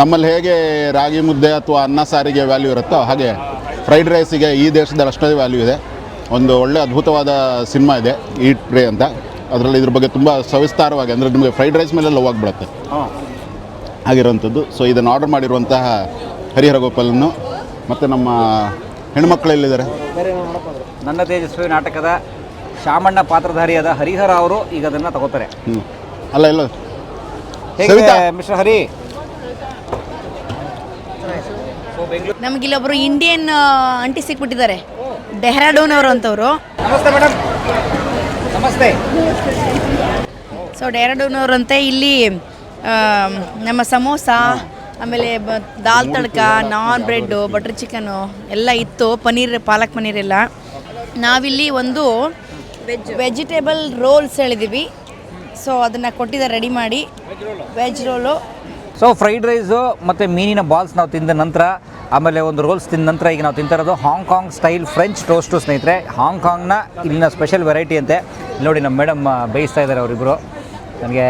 ನಮ್ಮಲ್ಲಿ ಹೇಗೆ ರಾಗಿ ಮುದ್ದೆ ಅಥವಾ ಅನ್ನ ಸಾರಿಗೆ ವ್ಯಾಲ್ಯೂ ಇರುತ್ತೋ ಹಾಗೆ ಫ್ರೈಡ್ ರೈಸಿಗೆ ಈ ದೇಶದಲ್ಲಿ ಅಷ್ಟೇ ವ್ಯಾಲ್ಯೂ ಇದೆ. ಒಂದು ಒಳ್ಳೆ ಅದ್ಭುತವಾದ ಸಿನಿಮಾ ಇದೆ ಈಟ್ ಪ್ರೇ ಅಂತ. ಅದರಲ್ಲಿ ಇದ್ರ ಬಗ್ಗೆ ತುಂಬ ಸವಿಸ್ತಾರವಾಗಿ ಅಂದರೆ ನಿಮಗೆ ಫ್ರೈಡ್ ರೈಸ್ ಮೇಲೆ ಲವ್ ಆಗಿಬಿಡುತ್ತೆ ಆಗಿರುವಂಥದ್ದು ಸೊ ಇದನ್ನು ಆರ್ಡರ್ ಮಾಡಿರುವಂತಹ ಹರಿಹರ ಗೋಪಾಲನ್ನು ಮತ್ತು ನಮ್ಮ ಹೆಣ್ಮಕ್ಳು ಎಲ್ಲಿದ್ದಾರೆ? ನನ್ನ ತೇಜಸ್ವಿ ನಾಟಕದ ಶಾಮಣ್ಣ ಪಾತ್ರಧಾರಿಯಾದ ಹರಿಹರ ಅವರು ಈಗ ಅದನ್ನು ತಗೋತಾರೆ. ಹ್ಞೂ ಅಲ್ಲ ಇಲ್ಲ ಸವಿತಾ. ಮಿಸ್ಟರ್ ಹರಿ? ನಮಗಿಲ್ಲೊಬ್ರು ಇಂಡಿಯನ್ ಅಂಟಿ ಸಿಕ್ಬಿಟ್ಟಿದ್ದಾರೆ ಡೆಹ್ರಾಡೂನ್ ಅವರು ಅಂತವರು. ನಮಸ್ತೆ ಮೇಡಮ್ ನಮಸ್ತೆ. ಸೊ ಡೆಹ್ರಾಡೂನ್ ಅವರಂತೆ ಇಲ್ಲಿ ನಮ್ಮ ಸಮೋಸ ಆಮೇಲೆ ಬ- dal tadka naan bread butter chicken ಎಲ್ಲ ಇತ್ತು ಪನೀರ್ ಪಾಲಕ್ ಪನೀರ್ ಎಲ್ಲ. ನಾವಿಲ್ಲಿ ಒಂದು ವೆಜ್ ವೆಜಿಟೇಬಲ್ ರೋಲ್ಸ್ ಹೇಳಿದ್ದೀವಿ ಸೊ ಅದನ್ನು ಕೊಟ್ಟಿದ್ದಾರೆ ರೆಡಿ ಮಾಡಿ. Veg roll so fried rice ಮತ್ತು ಮೀನಿನ ಬಾಲ್ಸ್ ನಾವು ತಿಂದ ನಂತರ, ಆಮೇಲೆ ಒಂದು ರೋಲ್ಸ್ ತಿಂದ ನಂತರ ಈಗ ನಾವು ತಿಂತಿರೋದು Hong Kong style French toast ಸ್ನೇಹಿತರೆ. ಹಾಂಗ್ಕಾಂಗ್ನ ಇಲ್ಲಿನ ಸ್ಪೆಷಲ್ ವೆರೈಟಿ ಅಂತೆ. ನೋಡಿ ನಮ್ಮ ಮೇಡಮ್ ಬೇಯಿಸ್ತಾ ಇದ್ದಾರೆ ಅವರಿಬ್ಬರು ನನಗೆ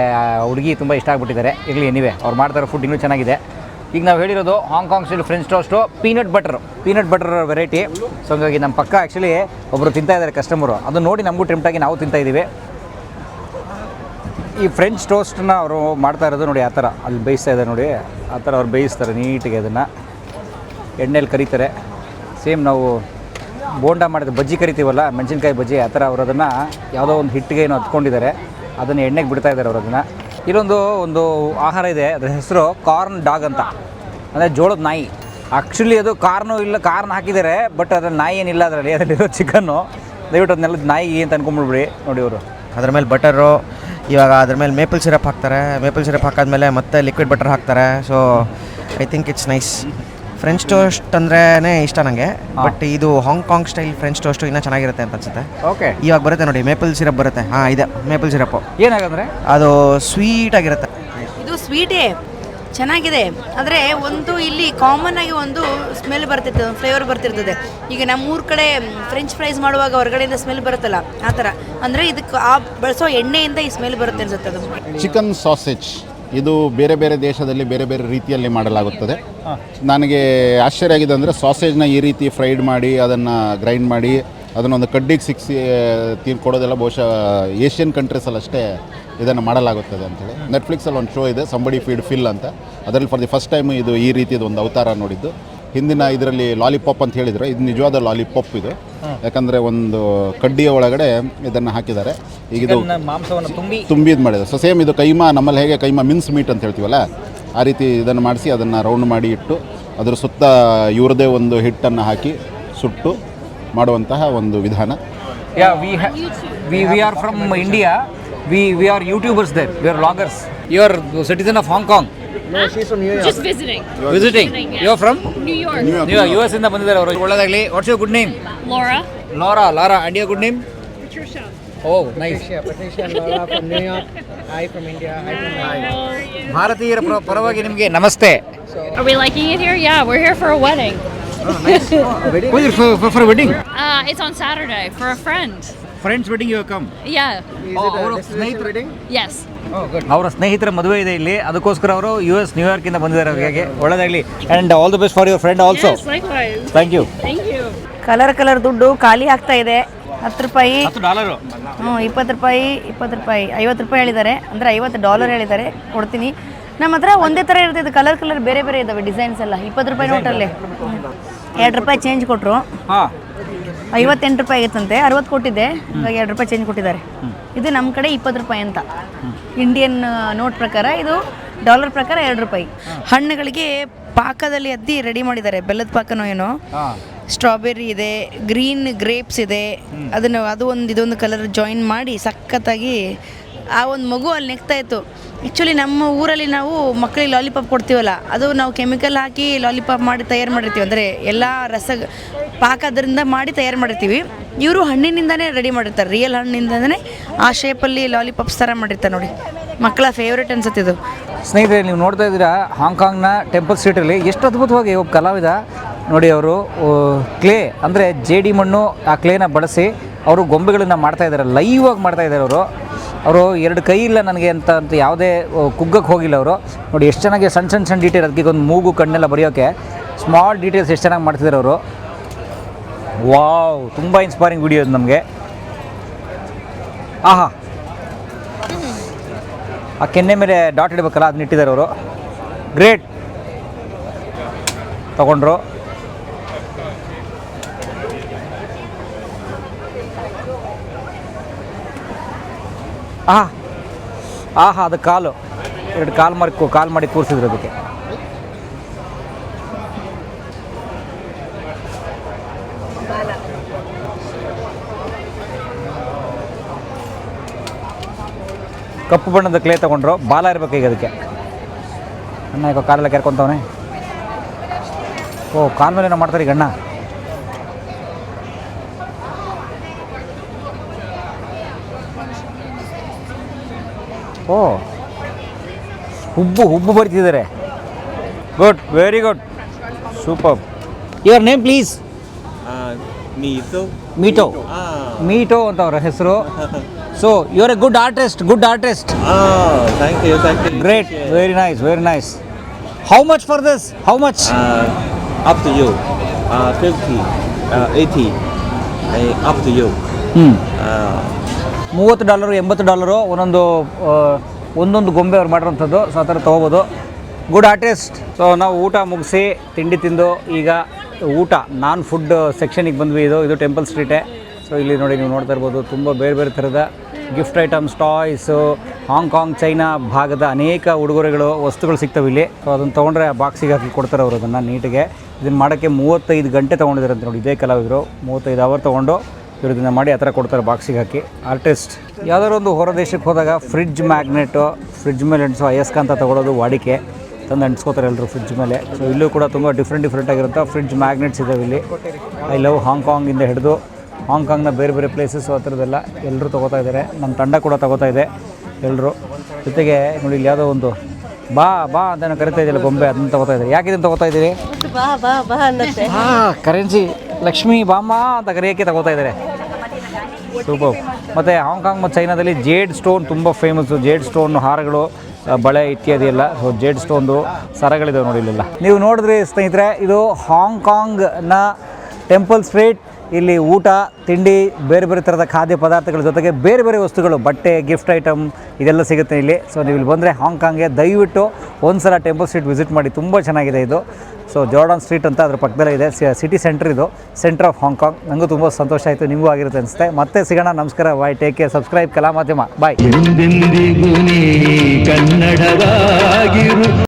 ಹುಡುಗಿ ತುಂಬ ಇಷ್ಟ ಆಗಿಬಿಟ್ಟಿದ್ದಾರೆ. ಇರಲಿ ಎನಿವೆ ಅವ್ರು ಮಾಡ್ತಾ ಇರೋ ಫುಡ್ ಇನ್ನೂ ಚೆನ್ನಾಗಿದೆ. ಈಗ ನಾವು ಹೇಳಿರೋದು Hong Kong style French toast peanut butter peanut butter variety so ಹಂಗಾಗಿ ನಮ್ಮ ಪಕ್ಕ ಆ್ಯಕ್ಚುಲಿ ಒಬ್ಬರು ತಿಂತಾ ಇದ್ದಾರೆ ಕಸ್ಟಮರು ಅದು ನೋಡಿ ನಮಗೂ ಟೆಂಪ್ಟಾಗಿ ನಾವು ತಿಂತಾ ಇದ್ದೀವಿ ಈ ಫ್ರೆಂಚ್ ಟೋಸ್ಟನ್ನ ಅವರು ಮಾಡ್ತಾ ಇರೋದು ನೋಡಿ, ಆ ಥರ. ಅಲ್ಲಿ ಬೇಯಿಸ್ತಾ ಇದ್ದಾರೆ ನೋಡಿ. ಆ ಥರ ಅವ್ರು ಬೇಯಿಸ್ತಾರೆ ನೀಟಿಗೆ ಅದನ್ನು. ಎಣ್ಣೆಲಿ ಕರಿತಾರೆ. ಸೇಮ್ ನಾವು ಬೋಂಡ ಮಾಡಿದ ಬಜ್ಜಿ ಕರಿತೀವಲ್ಲ, ಮೆಣಸಿನ್ಕಾಯಿ ಬಜ್ಜಿ, ಆ ಥರ ಅವರು ಅದನ್ನು ಯಾವುದೋ ಒಂದು ಹಿಟ್ಟಿಗೆ ಏನೋ ಹತ್ಕೊಂಡಿದ್ದಾರೆ ಅದನ್ನು ಎಣ್ಣೆಗೆ ಬಿಡ್ತಾ ಇದ್ದಾರೆ ಅವರು ಅದನ್ನು. ಇಲ್ಲೊಂದು ಒಂದು ಆಹಾರ ಇದೆ, ಅದರ ಹೆಸರು ಕಾರ್ನ್ ಡಾಗ್ ಅಂತ. ಅಂದರೆ ಜೋಳದ ನಾಯಿ. ಆ್ಯಕ್ಚುಲಿ ಅದು ಕಾರ್ನು ಇಲ್ಲ, ಕಾರ್ನ್ ಹಾಕಿದ್ದಾರೆ ಬಟ್ ಅದರ ನಾಯಿ ಏನಿಲ್ಲ, ಅದರಲ್ಲಿ ಅದರಲ್ಲಿರೋ ಚಿಕನ್ನು ದಯವಿಟ್ಟು ಅದನ್ನೆಲ್ಲ ನಾಯಿ ಅಂತ ಅನ್ಕೊಂಬಿಡ್ಬಿಡಿ ನೋಡಿ ಅವರು. ಅದ್ರ ಮೇಲೆ ಬಟರು ಇವಾಗ ಅದ್ರ ಮೇಲೆ ಮೇಪಲ್ ಸಿರಪ್ ಹಾಕ್ತಾರೆ. ಮೇಪಲ್ ಸಿರಪ್ ಹಾಕಾದ್ಮೇಲೆ ಮತ್ತೆ ಲಿಕ್ವಿಡ್ ಬಟರ್ ಹಾಕ್ತಾರೆ. So I think it's nice French toast ಅಂದ್ರೇ ಇಷ್ಟ ನನಗೆ ಬಟ್ ಇದು ಹಾಂಗ್ಕಾಂಗ್ ಸ್ಟೈಲ್ ಫ್ರೆಂಚ್ ಟೋಸ್ಟು ಇನ್ನೂ ಚೆನ್ನಾಗಿರುತ್ತೆ ಅಂತ ಅನ್ಸುತ್ತೆ. ಓಕೆ ಇವಾಗ ಬರುತ್ತೆ ನೋಡಿ ಮೇಪಲ್ ಸಿರಪ್ ಬರುತ್ತೆ. ಹಾಂ ಇದೆ. ಮೇಪಲ್ ಸಿರಪ್ ಏನಾಗಂದ್ರೆ? ಅದು ಸ್ವೀಟ್ ಆಗಿರುತ್ತೆ. ಇದು ಸ್ವೀಟೇ ಚೆನ್ನಾಗಿದೆ. ಆದರೆ ಒಂದು ಇಲ್ಲಿ ಕಾಮನ್ ಆಗಿ ಒಂದು ಸ್ಮೆಲ್ ಬರ್ತಿರ್ತದೆ, ಒಂದು ಫ್ಲೇವರ್ ಬರ್ತಿರ್ತದೆ. ಈಗ ನಮ್ಮ ಊರ ಕಡೆ ಫ್ರೆಂಚ್ ಫ್ರೈಸ್ ಮಾಡುವಾಗ ಹೊರಗಡೆಯಿಂದ ಸ್ಮೆಲ್ ಬರುತ್ತಲ್ಲ, ಆ ಥರ. ಅಂದರೆ ಇದಕ್ಕೆ ಆ ಬಳಸೋ ಎಣ್ಣೆಯಿಂದ ಈ ಸ್ಮೆಲ್ ಬರುತ್ತೆ ಅನ್ಸುತ್ತೆ ಅದು. ಚಿಕನ್ ಸಾಸೇಜ್ ಇದು ಬೇರೆ ಬೇರೆ ದೇಶದಲ್ಲಿ ಬೇರೆ ಬೇರೆ ರೀತಿಯಲ್ಲಿ ಮಾಡಲಾಗುತ್ತದೆ. ನನಗೆ ಆಶ್ಚರ್ಯ ಆಗಿದೆ ಅಂದರೆ ಸಾಸೇಜ್ನ ಈ ರೀತಿ ಫ್ರೈಡ್ ಮಾಡಿ, ಅದನ್ನು ಗ್ರೈಂಡ್ ಮಾಡಿ, ಅದನ್ನೊಂದು ಕಡ್ಡಿಗೆ ಸಿಕ್ಸಿ ತೀರ್ಕೊಡೋದೆಲ್ಲ ಬಹುಶಃ ಏಷ್ಯನ್ ಕಂಟ್ರೀಸಲ್ಲಿ ಅಷ್ಟೇ ಇದನ್ನು ಮಾಡಲಾಗುತ್ತದೆ ಅಂತೇಳಿ ನೆಟ್ಫ್ಲಿಕ್ಸಲ್ಲಿ ಒಂದು ಶೋ ಇದೆ ಸಂಬಡಿ ಫೀಡ್ ಫಿಲ್ ಅಂತ. ಅದರಲ್ಲಿ ಫಾರ್ ದಿ ಫಸ್ಟ್ ಟೈಮ್ ಇದು ಈ ರೀತಿಯದು ಒಂದು ಅವತಾರ ನೋಡಿದ್ದು. ಹಿಂದಿನ ಇದರಲ್ಲಿ ಲಾಲಿಪಾಪ್ ಅಂತ ಹೇಳಿದರೆ ಇದು ನಿಜವಾದ ಲಾಲಿಪಾಪ್ ಇದು. ಯಾಕಂದರೆ ಒಂದು ಕಡ್ಡಿಯ ಒಳಗಡೆ ಇದನ್ನು ಹಾಕಿದ್ದಾರೆ. ಈಗ ಇದು ಮಾಂಸವನ್ನು ತುಂಬಿ. ತುಂಬಿ ಇದು ಮಾಡಿದೆ ಸೊ ಸೇಮ್ ಇದು ಕೈಮಾ ನಮ್ಮಲ್ಲಿ ಹೇಗೆ ಕೈಮಾ ಮಿನ್ಸ್ ಮೀಟ್ ಅಂತ ಹೇಳ್ತೀವಲ್ಲ ಆ ರೀತಿ ಇದನ್ನು ಮಾಡಿಸಿ ಅದನ್ನು ರೌಂಡ್ ಮಾಡಿ ಇಟ್ಟು ಅದರ ಸುತ್ತ ಇವ್ರದೇ ಒಂದು ಹಿಟ್ಟನ್ನು ಹಾಕಿ ಸುಟ್ಟು ಮಾಡುವಂತಹ ಒಂದು ವಿಧಾನ. Yeah we we we are from India we we are YouTubers there we are bloggers you are citizen of Hong Kong Just visiting. Visiting you are from New York. ನೀವು ಯು ಎಸ್ ಇಂದ ಬಂದಿದ್ದಾರೆ ಅವರು. ಒಳ್ಳೆದಾಗಲಿ. What's your good name Laura. Laura Laura and your good name Patricia. Oh nice ಭಾರತೀಯರ ಪರ- ಪರವಾಗಿ ನಿಮಗೆ ನಮಸ್ತೆ. Are we liking it here? Yeah, we're here for a wedding. For wedding Uh, it's on Saturday for a friend. Friends wedding you come yeah ಸ್ನೇಹಿತರ? ವೆಡ್ಡಿಂಗ್ ಎಸ್ ಅವರ ಸ್ನೇಹಿತರ ಮದುವೆ ಇದೆ ಇಲ್ಲಿ. ಅದಕ್ಕೋಸ್ಕರ ಅವರು ಯು ಎಸ್ ನ್ಯೂಯಾರ್ಕ್ ಇಂದ ಬಂದಿದ್ದಾರೆ ಅವರಿಗೆ. ಒಳ್ಳೆದಾಗ್ಲಿ. And all the best for your friend also. Thank you. Colour colour ದುಡ್ಡು ಖಾಲಿ ಆಗ್ತಾ ಇದೆ. ಹತ್ತು ರೂಪಾಯಿ. ಹ್ಞೂ ಇಪ್ಪತ್ತು ರೂಪಾಯಿ ಇಪ್ಪತ್ತು ರೂಪಾಯಿ. ಐವತ್ತು ರೂಪಾಯಿ ಹೇಳಿದ್ದಾರೆ. ಅಂದರೆ ಐವತ್ತು ಡಾಲರ್ ಹೇಳಿದ್ದಾರೆ. ಕೊಡ್ತೀನಿ. ನಮ್ಮ ಹತ್ರ ಒಂದೇ ಥರ ಇರ್ತಿದ್ದು ಕಲರ್ ಕಲರ್ ಬೇರೆ ಬೇರೆ ಇದ್ದಾವೆ ಡಿಸೈನ್ಸ್ ಎಲ್ಲ. ಇಪ್ಪತ್ತು ರೂಪಾಯಿ ನೋಟಲ್ಲಿ. ಎರಡು ರೂಪಾಯಿ ಚೇಂಜ್ ಕೊಟ್ಟರು ಹಾಂ. ಐವತ್ತೆಂಟು ರೂಪಾಯಿ ಆಗಿತ್ತಂತೆ ಅರವತ್ತು ಕೊಟ್ಟಿದ್ದೆ ಇವಾಗ ಎರಡು ರೂಪಾಯಿ ಚೇಂಜ್ ಕೊಟ್ಟಿದ್ದಾರೆ. ಇದು ನಮ್ಮ ಕಡೆ ಇಪ್ಪತ್ತು ರೂಪಾಯಿ ಅಂತ. ಇಂಡಿಯನ್ ನೋಟ್ ಪ್ರಕಾರ ಇದು ಡಾಲರ್ ಪ್ರಕಾರ ಎರಡು ರೂಪಾಯಿ. ಹಣ್ಣುಗಳಿಗೆ ಪಾಕದಲ್ಲಿ ಅದ್ದಿ ರೆಡಿ ಮಾಡಿದ್ದಾರೆ ಬೆಲ್ಲದ ಪಾಕನೋ ಏನೋ. ಸ್ಟ್ರಾಬೆರಿ ಇದೆ ಗ್ರೀನ್ ಗ್ರೇಪ್ಸ್ ಇದೆ. ಅದನ್ನು ಅದು ಒಂದು ಇದೊಂದು ಕಲರ್ ಜಾಯಿನ್ ಮಾಡಿ ಸಖತ್ತಾಗಿ ಆ ಒಂದು ಮಗು ಅಲ್ಲಿ ನೆಗ್ತಾ ಇತ್ತು. ಆ್ಯಕ್ಚುಲಿ ನಮ್ಮ ಊರಲ್ಲಿ ನಾವು ಮಕ್ಕಳಿಗೆ ಲಾಲಿಪಾಪ್ ಕೊಡ್ತೀವಲ್ಲ, ಅದು ನಾವು ಕೆಮಿಕಲ್ ಹಾಕಿ ಲಾಲಿಪಾಪ್ ಮಾಡಿ ತಯಾರು ಮಾಡಿರ್ತೀವಿ. ಅಂದರೆ ಎಲ್ಲ ರಸ ಪಾಕ ಅದರಿಂದ ಮಾಡಿ ತಯಾರು ಮಾಡಿರ್ತೀವಿ. ಇವರು ಹಣ್ಣಿನಿಂದನೇ ರೆಡಿ ಮಾಡಿರ್ತಾರೆ. ರಿಯಲ್ ಹಣ್ಣಿಂದನೇ ಆ ಶೇಪಲ್ಲಿ ಲಾಲಿಪಾಪ್ಸ್ ಥರ ಮಾಡಿರ್ತಾರೆ ನೋಡಿ. ಮಕ್ಕಳ ಫೇವ್ರೇಟ್ ಅನ್ಸುತ್ತೆ ಇದು. ಸ್ನೇಹಿತರೆ, ನೀವು ನೋಡ್ತಾ ಇದ್ದೀರಾ ಹಾಂಗ್ಕಾಂಗ್ನ ಟೆಂಪಲ್ ಸ್ಟ್ರೀಟಲ್ಲಿ ಎಷ್ಟು ಅದ್ಭುತವಾಗಿ ಒಬ್ಬ ಕಲಾವಿದ ನೋಡಿ ಅವರು ಕ್ಲೇ ಅಂದರೆ ಜೇಡಿ ಮಣ್ಣು ಆ ಕ್ಲೇನ ಬಳಸಿ ಅವರು ಗೊಂಬೆಗಳನ್ನು ಮಾಡ್ತಾ ಇದ್ದಾರೆ ಲೈವ್ ಆಗಿ ಮಾಡ್ತಾ ಇದ್ದಾರೆ ಅವರು. ಅವರು ಎರಡು ಕೈ ಇಲ್ಲ ನನಗೆ ಅಂತ ಅಂತ ಯಾವುದೇ ಕುಗ್ಗಕ್ಕೆ ಹೋಗಿಲ್ಲ ಅವರು. ನೋಡಿ, ಎಷ್ಟು ಚೆನ್ನಾಗಿ ಸಣ್ಣ ಸಣ್ಣ ಸಣ್ಣ ಡೀಟೇಲ್ ಅದಕ್ಕೆ ಒಂದು ಮೂಗು, ಕಣ್ಣೆಲ್ಲ ಬರೆಯೋಕ್ಕೆ ಸ್ಮಾಲ್ ಡೀಟೇಲ್ಸ್ ಎಷ್ಟು ಚೆನ್ನಾಗಿ ಮಾಡ್ತಿದ್ದಾರೆ ಅವರು. ವಾವ್ ತುಂಬ ಇನ್ಸ್ಪೈರಿಂಗ್ ವಿಡಿಯೋ ಇದು ನಮಗೆ. ಆಹಾ. ಆ ಕೆನ್ನೆ ಮೇಲೆ ಡಾಟ್ ಇಡಬೇಕಲ್ಲ ಅದನ್ನ ಇಟ್ಟಿದ್ದಾರೆ ಅವರು. ಗ್ರೇಟ್ ತಗೊಂಡ್ರು. ಆಹಾ. ಆಹಾ, ಅದು ಕಾಲು. ಎರಡು ಕಾಲು ಮಾಡಿ ಕಾಲು ಮಾಡಿ ಕೂರಿಸಿದ್ರು ಅದಕ್ಕೆ. ಕಪ್ಪು ಬಣ್ಣದ ಕ್ಲೇ ತಗೊಂಡ್ರು. ಬಾಲ ಇರಬೇಕು ಈಗ ಅದಕ್ಕೆ. ಅಣ್ಣ, ಈಗ ಕಾಲೆಲ್ಲ ಕೆರ್ಕೊಂತವನೆ. ಓ, ಕಾಲ ಮೇಲೆ ಏನೋ ಮಾಡ್ತಾರೆ ಈಗ ಅಣ್ಣ. ಓ. ಹುಬ್ಬು ಹುಬ್ಬು ಬರ್ತಿದ್ದಾರೆ. Good very good super your name please. Meeto. Ah. Meeto ಅಂತ ಅವರ ಹೆಸರು. So your a good artist good artist thank you thank you. Great very nice very nice how much for this how much up to you fifty 50, 80. Uh, up to you. ಹ್ಞೂ ಮೂವತ್ತು ಡಾಲರು, ಎಂಬತ್ತು ಡಾಲರು, ಒಂದೊಂದು ಒಂದೊಂದು ಗೊಂಬೆ ಅವ್ರು ಮಾಡಿರೋಂಥದ್ದು. ಸೊ ಆ ಥರ ತೊಗೋಬೋದು. ಗುಡ್ ಆರ್ಟಿಸ್ಟ್ ಸೊ ನಾವು ಊಟ ಮುಗಿಸಿ, ತಿಂಡಿ ತಿಂದು, ಈಗ ಊಟ, ನಾನ್ ಫುಡ್ ಸೆಕ್ಷನಿಗೆ ಬಂದ್ವಿ ಇದು. ಇದು ಟೆಂಪಲ್ ಸ್ಟ್ರೀಟೇ ಸೊ ಇಲ್ಲಿ ನೋಡಿ ನೀವು ನೋಡ್ತಾ ಇರ್ಬೋದು, ತುಂಬ ಬೇರೆ ಬೇರೆ ಥರದ gift items toys Hong Kong China ಭಾಗದ ಅನೇಕ ಉಡುಗೊರೆಗಳು, ವಸ್ತುಗಳು ಸಿಗ್ತವೆ ಇಲ್ಲಿ. ಸೊ ಅದನ್ನು ತೊಗೊಂಡ್ರೆ ಆ ಬಾಕ್ಸಿಗೆ ಹಾಕಿ ಕೊಡ್ತಾರೆ ಅವರು ಅದನ್ನು ನೀಟಿಗೆ. ಇದನ್ನು ಮಾಡೋಕ್ಕೆ ಮೂವತ್ತೈದು ಗಂಟೆ ತೊಗೊಂಡಿದ್ದಾರೆ ಅಂತ ನೋಡಿ, ಇದೇ ಕಲಾವಿದರು. ಮೂವತ್ತೈದು ಅವರ್ ತೊಗೊಂಡು ಇವ್ರು ಇದನ್ನು ಮಾಡಿ ಆ ಥರ ಕೊಡ್ತಾರೆ ಬಾಕ್ಸಿಗೆ ಹಾಕಿ. ಆರ್ಟಿಸ್ಟ್ ಯಾವ್ದಾದ್ರು ಒಂದು ಹೊರ ದೇಶಕ್ಕೆ ಹೋದಾಗ ಫ್ರಿಡ್ಜ್ ಮ್ಯಾಗ್ನೆಟು ಫ್ರಿಡ್ಜ್ ಮೇಲೆ ಅಂಟಿಸೋ ಅಯಸ್ಕಾಂತ ತೊಗೊಳೋದು ವಾಡಿಕೆ. ತಂದು ಅಂಟಿಸ್ಕೋತಾರೆ ಎಲ್ಲರೂ ಫ್ರಿಡ್ಜ್ ಮೇಲೆ. ಸೊ ಇಲ್ಲೂ ಕೂಡ ತುಂಬ ಡಿಫ್ರೆಂಟ್ ಡಿಫ್ರೆಂಟ್ ಆಗಿರುತ್ತೆ ಫ್ರಿಡ್ಜ್ ಮ್ಯಾಗ್ನೆಟ್ಸ್ ಇದಾವೆ ಇಲ್ಲಿ. ಐ ಲವ್ ಹಾಂಗ್ಕಾಂಗಿಂದ ಹಿಡಿದು ಹಾಂಗ್ಕಾಂಗ್ನ ಬೇರೆ ಬೇರೆ ಪ್ಲೇಸಸ್ ಆ ಥರದ್ದೆಲ್ಲ ಎಲ್ಲರೂ ತೊಗೋತಾ ಇದ್ದಾರೆ ನಮ್ಮ ತಂಡ ಕೂಡ ತೊಗೋತಾ ಇದೆ ಎಲ್ಲರೂ ಜೊತೆಗೆ ನೋಡಿ ಇಲ್ಲಿ ಯಾವುದೋ ಒಂದು ಬಾ ಬಾ ಅಂತ ಕರಿತಾ ಇದೆಯಲ್ಲ ಬೊಂಬೆ ಅದನ್ನ ತೊಗೋತಾ ಇದ್ದಾರೆ ಯಾಕೆ ಇದನ್ನು ತೊಗೋತಾ ಇದ್ದೀರಿ? ಕರೆನ್ಸಿ. ಲಕ್ಷ್ಮೀ ಬಾಮ ಅಂತ ಕರೆಯೋಕ್ಕೆ ತಗೋತಾ ಇದ್ದಾರೆ. ಸೂಪರ್ ಮತ್ತು ಹಾಂಗ್ಕಾಂಗ್ ಮತ್ತು ಚೈನಾದಲ್ಲಿ ಜೇಡ್ ಸ್ಟೋನ್ ತುಂಬ ಫೇಮಸ್ಸು ಜೇಡ್ ಸ್ಟೋನ್ ಹಾರಗಳು ಬಳೆ ಇತ್ಯಾದಿ ಎಲ್ಲ. ಸೊ ಜೇಡ್ ಸ್ಟೋನ್ದು ಸರಗಳಿದಾವೆ ನೋಡಿ ನೀವು ನೋಡಿದ್ರಿ ಸ್ನೇಹಿತರೆ, ಇದು ಹಾಂಗ್ಕಾಂಗ್ನ ಟೆಂಪಲ್ ಸ್ಟ್ರೀಟ್ ಇಲ್ಲಿ ಊಟ, ತಿಂಡಿ, ಬೇರೆ ಬೇರೆ ಥರದ ಖಾದ್ಯ ಪದಾರ್ಥಗಳ ಜೊತೆಗೆ ಬೇರೆ ಬೇರೆ ವಸ್ತುಗಳು, ಬಟ್ಟೆ ಗಿಫ್ಟ್ ಐಟಮ್ ಇದೆಲ್ಲ ಸಿಗುತ್ತೆ ಇಲ್ಲಿ. ಸೊ ನೀವು ಇಲ್ಲಿ ಬಂದರೆ ಹಾಂಗ್ಕಾಂಗ್ಗೆ ದಯವಿಟ್ಟು ಒಂದು ಸಲ ಟೆಂಪಲ್ ಸ್ಟ್ರೀಟ್ ವಿಸಿಟ್ ಮಾಡಿ, ತುಂಬ ಚೆನ್ನಾಗಿದೆ ಇದು. ಸೊ ಜಾರ್ಡನ್ ಸ್ಟ್ರೀಟ್ ಅಂತ ಅದ್ರ ಪಕ್ಕದಲ್ಲೇ ಇದೆ. ಸಿಟಿ ಸೆಂಟರ್ ಇದು ಸೆಂಟರ್ ಆಫ್ ಹಾಂಗ್ಕಾಂಗ್ ನನಗೂ ತುಂಬ ಸಂತೋಷ ಆಯಿತು, ನಿಮಗೂ ಆಗಿರುತ್ತೆ ಅನಿಸುತ್ತೆ. ಮತ್ತೆ ಸಿಗೋಣ, ನಮಸ್ಕಾರ ಬಾಯ್ ಟೇಕ್ ಕೇರ್ ಸಬ್ಸ್ಕ್ರೈಬ್ ಕಲಾ ಮಾಧ್ಯಮ ಬಾಯ್